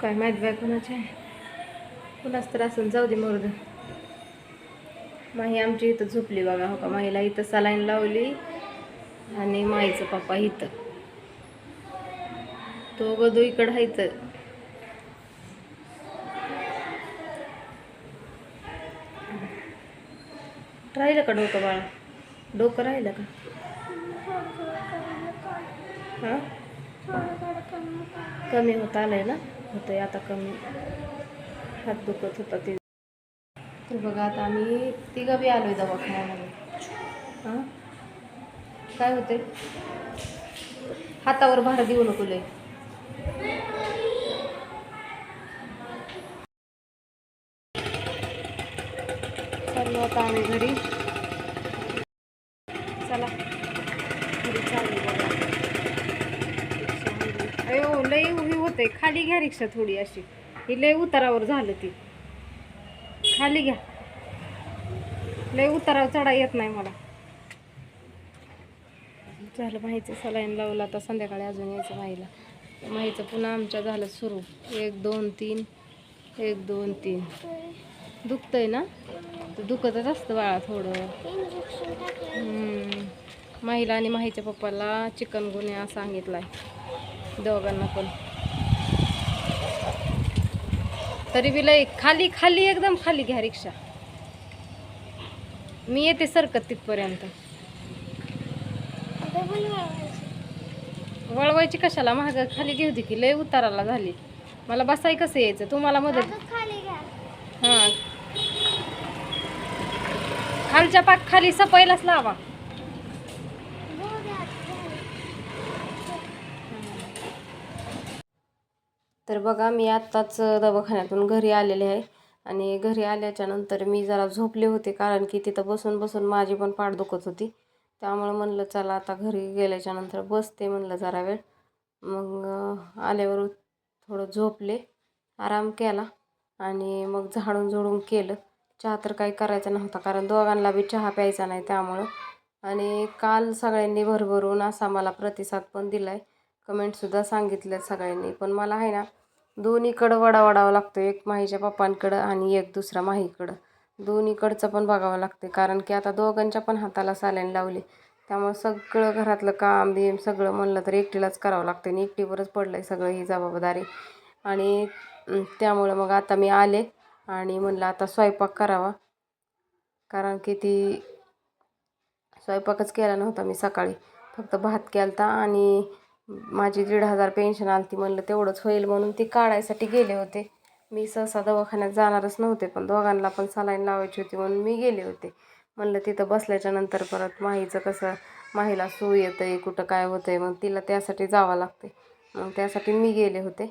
काय माहीत बाय कोणाचे कुणाच तर असेल जाऊ दे मरू माही आमची इथं झोपली बघा हो का? माहीला इथं सलाईन लावली आणि माईचं पप्पा इथं. तो गदू इकडं आहे राहिलं का डोकं बाळा? डोकं राहिलं का? हां? कमी होत आलंय ना? होतंय आता कमी. हात दुखत होता ते. तर बघा आता आम्ही तिघं बी आलोय दवाखान्यामध्ये. हां? काय होते हातावर भार देऊ नको लय. आता आम्ही घरी चला घरी चालू बघा रिक्षामध्ये. अयो ते खाली घ्या रिक्षा थोडी अशी. ही लय उतारावर झालं ती. खाली घ्या. लय उतारावर चढा येत नाही मला. झालं माहीचं सलाईन लावलं आता संध्याकाळी अजून यायचं माहीला माहीचं पुन्हा आमच्या झालं सुरू. एक दोन तीन. एक दोन तीन. दुखतंय ना? तर दुखतच असतं बाळा थोडं. माहीला आणि माहीच्या पप्पाला चिकन गुन्हा सांगितलाय. दोघांना पण. तरी बी लय खाली खाली एकदम खाली घ्या रिक्षा. मी येते सरकत तिथपर्यंत. वळवायची कशाला महाग खाली घेऊ दे की लय उताराला झाली. मला बसाय कसं यायचं? तुम्हाला मदत हां. खालच्या पाक खाली सपायलाच लावा. तर बघा मी आत्ताच दवाखान्यातून घरी आलेले आहे. आणि घरी आल्याच्यानंतर मी जरा झोपले होते कारण की तिथं बसून बसून माझी पण पाठ दुखत होती. त्यामुळं म्हणलं चला आता घरी गेल्याच्यानंतर बसते म्हणलं जरा वेळ. मग आल्यावर थोडं झोपले आराम केला आणि मग झाडून झुडून केलं. चहा तर काही करायचा नव्हता कारण दोघांना बी चहा प्यायचा नाही त्यामुळं. आणि काल सगळ्यांनी भरभरून असा मला प्रतिसाद पण दिला आहे कमेंटसुद्धा सांगितल्या सगळ्यांनी पण मला आहे ना दोन्हीकडं वडा वडावं लागतो. एक माहीच्या पप्पांकडं आणि एक दुसरा माहीकडं. दोन्हीकडचं पण बघावं लागते. कारण की आता दोघांच्या पण हाताला साल्यान लावली. त्यामुळे सगळं घरातलं काम बिम सगळं म्हणलं तर एकटीलाच करावं लागतं. आणि एकटीवरच पडलं आहे सगळं ही जबाबदारी. आणि त्यामुळं मग आता मी आले आणि म्हणलं आता स्वयंपाक करावा. कारण की ती स्वयंपाकच केला नव्हता मी सकाळी. फक्त भात केलता आणि माझी दीड हजार पेन्शन आली ती म्हणलं तेवढंच होईल म्हणून ती काढायसाठी गेले होते. मी सहसा दवाखान्यात जाणारच नव्हते पण दोघांना पण सलाईन लावायची होती म्हणून मी गेले होते. म्हणलं तिथं बसल्याच्या नंतर परत माहीचं कसं माहीला सू येतं आहे कुठं काय होतं आहे मग तिला त्यासाठी जावं लागते मग त्यासाठी मी गेले होते.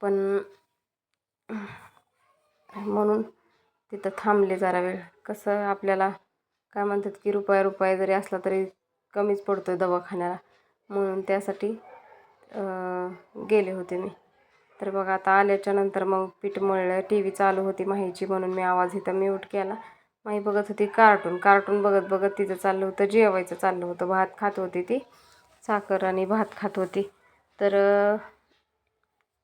पण म्हणून तिथं थांबले जरा वेळ. कसं आपल्याला काय म्हणतात की रुपया रुपया जरी असला तरी कमीच पडतो आहे दवाखान्याला. म्हणून त्यासाठी गेले होते मी. तर बघा आता आल्याच्यानंतर मग पीठ मळलं टी व्ही चालू होती माहीची म्हणून मी आवाज इथं म्यूट केला. माही बघत होती कार्टून कार्टून बघत बघत तिचं चाललं होतं जेवायचं चाललं होतं. भात खात होती ती साखर आणि भात खात होती. तर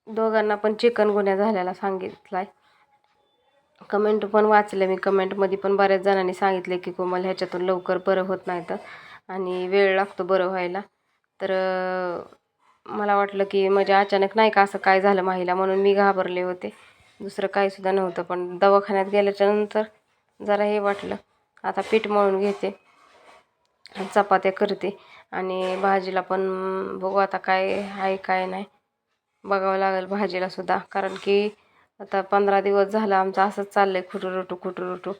दोघांना पण चिकन गुन्ह्या झालेला सांगितला आहे कमेंट पण वाचले मी. कमेंटमध्ये पण बऱ्याच जणांनी सांगितले की कोमल ह्याच्यातून लवकर बरं होत नाही तर. आणि वेळ लागतो बरं व्हायला. तर मला वाटलं की म्हणजे अचानक नाही का असं काय झालं माहीला म्हणून मी घाबरले होते. दुसरं काहीसुद्धा नव्हतं पण दवाखान्यात गेल्याच्यानंतर जरा हे वाटलं. आता पीठ मळून घेते चपात्या करते आणि भाजीला पण बघू आता काय आहे काय नाही. बघावं लागेल भाजीला सुद्धा कारण की आता पंधरा दिवस झालं आमचं असंच चाललं आहे खुटुरुटू खुटुरुटू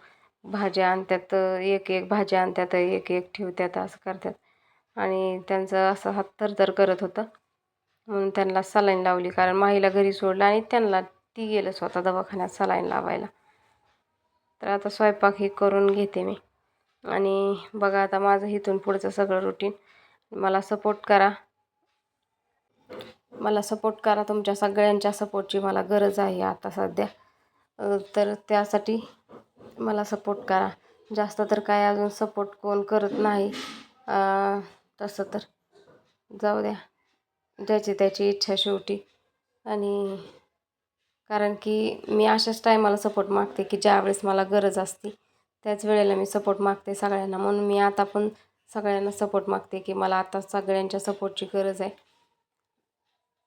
भाज्या आणतात एक एक भाज्या आणतात एक एक ठेवतात असं करतात आणि त्यांचं असं हात थरथर करत होतं. म्हणून त्यांना सलाईन लावली कारण माहीला घरी सोडलं आणि त्यांना ती गेलं स्वतः दवाखान्यात सलाईन लावायला. तर आता स्वयंपाक हे करून घेते मी. आणि बघा आता माझं इथून पुढचं सगळं रुटीन मला सपोर्ट करा. मला सपोर्ट करा तुमच्या सगळ्यांच्या सपोर्टची मला गरज आहे आता सध्या. तर त्यासाठी मला सपोर्ट करा. जास्त तर काय अजून सपोर्ट कोण करत नाही. तसं तर. जाऊ द्या. ज्याची त्याची इच्छा शेवटी. आणि कारण की मी अशाच टायमाला सपोर्ट मागते की ज्यावेळेस मला गरज असते त्याच वेळेला मी सपोर्ट मागते सगळ्यांना. म्हणून मी आता पण सगळ्यांना सपोर्ट मागते की मला आता सगळ्यांच्या सपोर्टची गरज आहे.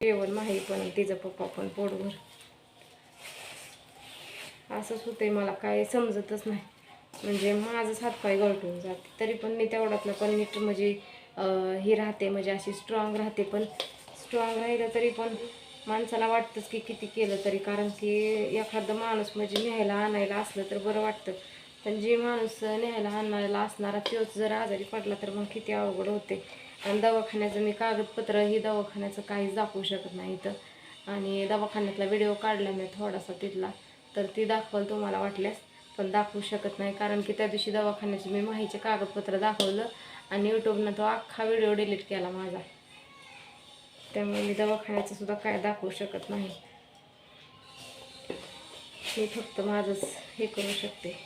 जेवण माही पण तिचा पप्पा पण पोटभर. असंच होतंय मला काय समजतच नाही. म्हणजे माझंच हातपाय गळटून जाते. तरी पण मी तेवढ्यातनं पण नीट म्हणजे ही राहते म्हणजे अशी स्ट्रॉंग राहते. पण स्ट्रॉंग राहिलं तरी पण माणसाला वाटतंच की किती केलं तरी. कारण की एखादं माणूस म्हणजे न्यायला आणायला असलं तर बरं वाटतं. पण जे माणूस न्यायला आणायला असणारा तोच जर आजारी पडला तर मग किती अवघड होते. आणि दवाखान्याचं मी कागदपत्र हे दवाखान्याचं काहीच दाखवू शकत नाही इथं. आणि दवाखान्यातला व्हिडिओ काढला मी थोडासा तिथला. तर ती दाखवाल तुम्हाला वाटल्यास पण दाखवू शकत नाही. कारण की त्या दिवशी दवाखान्याचं मी माहीचे कागदपत्र दाखवलं. आणि यूट्यूबनं तो अख्खा व्हिडिओ डिलीट केला माझा. त्यामुळे मी दवाखान्याचं सुद्धा काय दाखवू शकत नाही. मी फक्त माझंच हे करू शकते.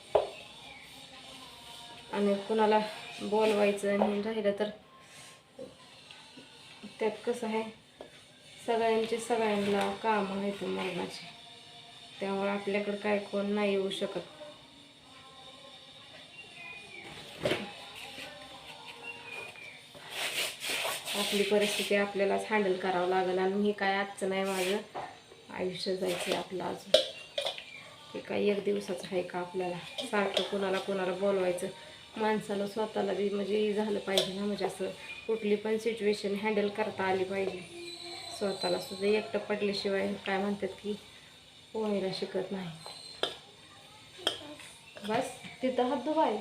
आणि कुणाला बोलवायचं आणि राहिलं तर त्यात कसं आहे सगळ्यांचे सगळ्यांना काम आहेत मरणाचे. त्यामुळे आपल्याकडं काय कोण नाही येऊ शकत. आपली परिस्थिती आपल्यालाच हँडल करावं लागेल आणि हे काय आजचं नाही माझं. आयुष्य जायचं आहे आपलं अजून. हे काय एक दिवसाचं आहे का आपल्याला? सारखं कोणाला कोणाला बोलवायचं? माणसाला स्वतःला बी म्हणजे झालं पाहिजे ना म्हणजे असं कुठली पण सिच्युएशन हँडल करता आली पाहिजे. स्वतःला सुद्धा एकटं पडल्याशिवाय काय म्हणतात की पोहायला शिकत नाही. बस तिथं हात धुवाय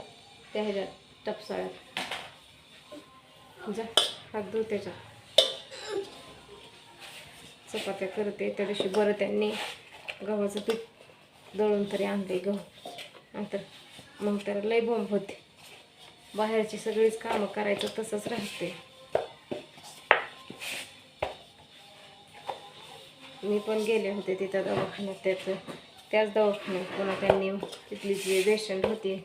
त्या ह्याच्यात टपसाळ्यात. जा हात धु त्याच्या चपात्या करते त्या दिवशी बरं त्यांनी गव्हाचं पीठ दळून तरी आणले गहू. नंतर मग त्याला लय बोंब होते. बाहेरची सगळीच कामं करायचं तसंच राहते. मी पण गेले होते तिथं दवाखान्यात त्याचं त्याच दवाखान्यात पुन्हा त्यांनी तिथली जी पेशंट होती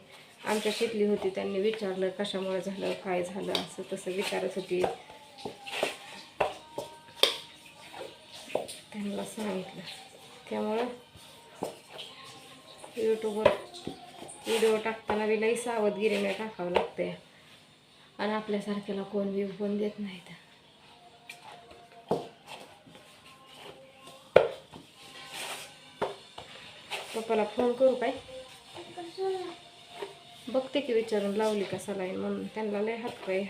आमच्या शिकली होती त्यांनी विचारलं कशामुळे झालं काय झालं असं तसं विचारत होती. त्यांना सांगितलं. त्यामुळं यूट्यूबवर व्हिडिओ टाकताना बी लई सावधगिरीने टाकावं लागते आणि आपल्यासारख्याला कोण व्ह्यू पण देत नाहीत पप्पाला फोन करू काय? बघते की विचारून लावली का सलाईन म्हणून. त्यांना लय हात पाय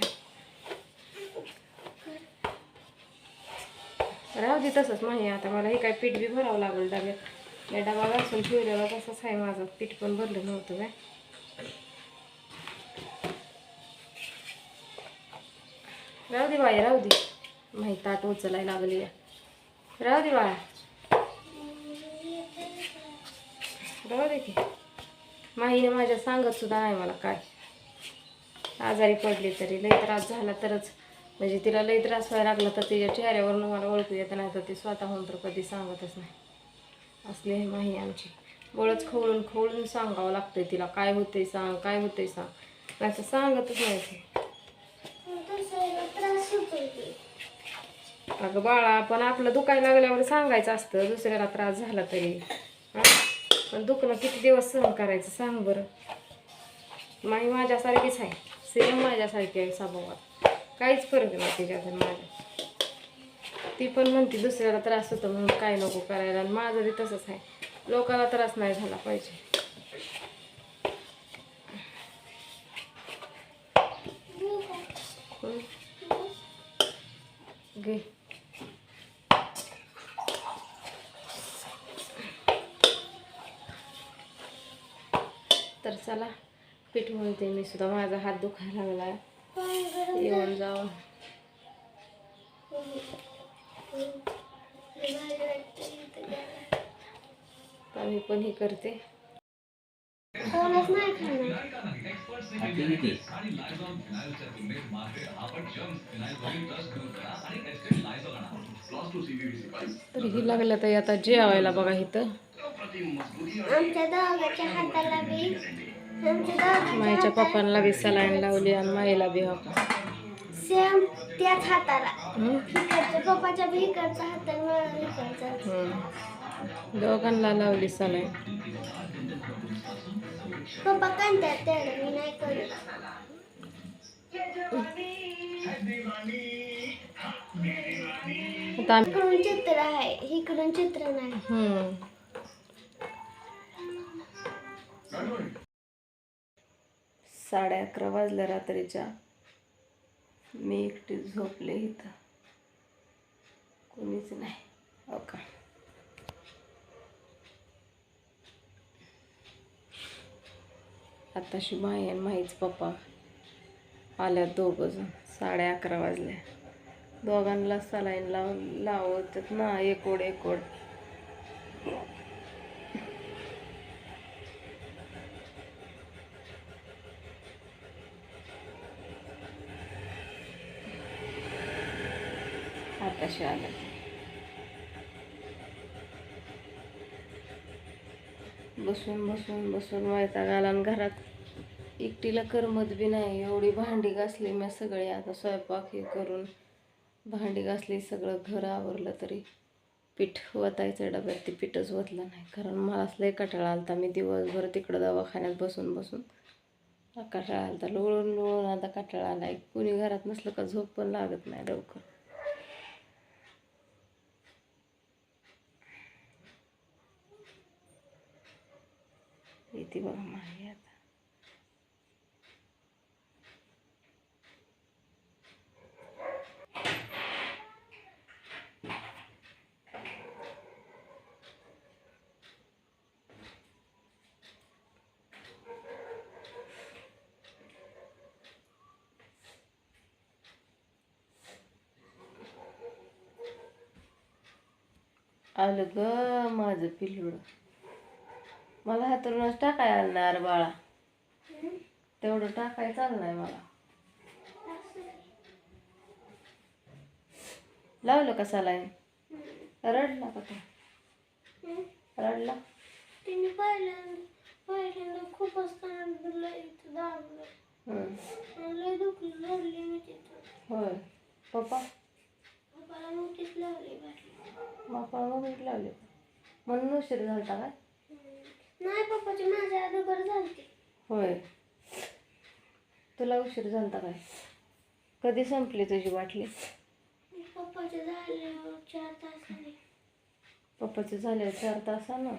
राहू दे तसंच माही आता मला हे काय पीठ बी भरावं लागेल डब्यात या डबा घासून ठेवलेला तसंच आहे माझं. पीठ पण भरलं नव्हतं काय राहू दे बाया राहू दे. माही ताट उचलायला लागली राहू दे बाया राहू दे की. माहीने माझ्या सांगत सुद्धा नाही मला काय. आजारी पडली तरी लई त्रास झाला तरच. म्हणजे तिला लई त्रास व्हायला लागला तर तिच्या चेहऱ्यावरून मला ओळखू येत नाही तर ती स्वतःहून तर कधी सांगतच नाही. असली आहे माही आमची. बळच खवळून खवळून सांगावं लागतंय तिला काय होतंय सांग काय होतंय सांग. नाही तर सांगतच नाही ती. अगं बाळा पण आपलं दुखायला लागल्यावर सांगायचं असतं दुसऱ्याला त्रास झाला तरी. पण दुखणं किती दिवस सहन करायचं सांग बरं. माई माझ्यासारखीच आहे. सेम माझ्यासारखी आहे स्वभावात. काहीच फरक नाही त्याच्यात माझ्या ती पण म्हणते दुसऱ्याला त्रास होतो म्हणून काय नको करायला. आणि माझं बी तसंच आहे. लोकाला त्रास नाही झाला पाहिजे. घे. चला पीठ म्हणते मी सुद्धा. माझा हात दुखायला लागला येऊन जाऊन मी पण हे करते. तर ही लागलं तर आता जेवायला बघा इथं. आमच्या दोघांच्या हाताला बी माईच्या पप्पांना बी सलाईन लावली आणि माईला बी हो सेम त्याच हाताला हं? पप्पाच्या बी इकडचा हात आणि मला इकडचा हं. दोघांना लावली सलाय पप्पा कांतात त्याला मी नाही करत आम्ही इकडून चित्र आहे इकडून चित्र नाही. साडे अकरा वाजल्या रात्रीच्या. मी एकटी झोपले इथं. कोणीच नाही. हो का? आताशी माई आणि माहीच पप्पा आल्या दोघं जण. साडे अकरा वाजल्या दोघांना सलाईन लावून लावतात ना एकोड एकोड एक आलं बसून बसून बसून वैताग आला आणि घरात एकटीला करमत बी नाही. एवढी भांडी घासली मी सगळी. आता स्वयंपाक हे करून भांडी घासली सगळं घर आवरलं तरी पीठ वतायचं डब्यात ते पीठच वतलं नाही. कारण मला लय कटाळा आलता. मी दिवसभर तिकडं दवाखान्यात बसून बसून कटाळा आलता. लोळून लोळून आता कटाळा आला कुणी घरात नसलं का झोप पण लागत नाही लवकर. इथे बघा मागे आता. आलं ग माझं पिल्लूड मला हातरूनच टाकाय आणणार बाळा. तेवढं टाकाय चाललंय मला. लावलं का सलाईन? रडला का तो? रडला? तिने पहिल्यांदा हं. होय. पप्पा? पप्पाला लावली बाटली लावले. म्हणून उशीर झालता काय? नाही पप्पाची माझ्या अगोदर झालती. होय. तुला उशीर झालता काय? कधी संपली तुझी बाटली? पप्पाचे झाले चार तासाने पप्पाचे झाले चार तासानं?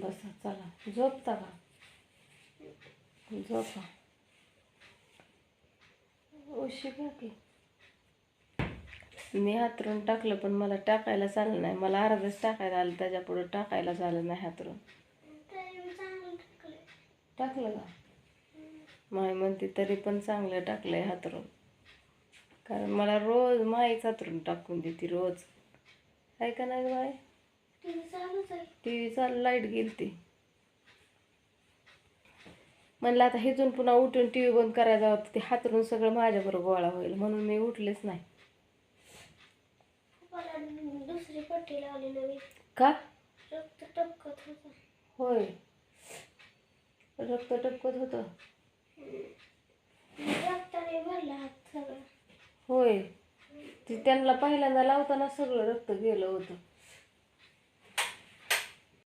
बसा चला. झोपता का? झोपा. उशीर की मी हातरून टाकलं पण मला टाकायला चाललं नाही. मला अर्धच टाकायला आलं त्याच्या पुढं टाकायला झालं नाही हातरून तरी मी चांगलं टाकले टाकलं का माय म्हणते तरी पण चांगलं टाकलंय हातरून. कारण मला रोज माईच हातरून टाकून देते रोज. आहे का नाही माय? आहे. टी व्ही चालू लाइट गेली ती म्हणलं आता हिथून पुन्हा उठून टी व्ही बंद करायला जावं ते हातरून सगळं माझ्याबरोबर गोळा होईल म्हणून मी उठलेच नाही. दुसरी पट्टी लावली नवी का? होय. रक्त टपकत होतं. होय. ती त्यांना पहिल्यांदा लावताना सगळं रक्त गेलं होतं.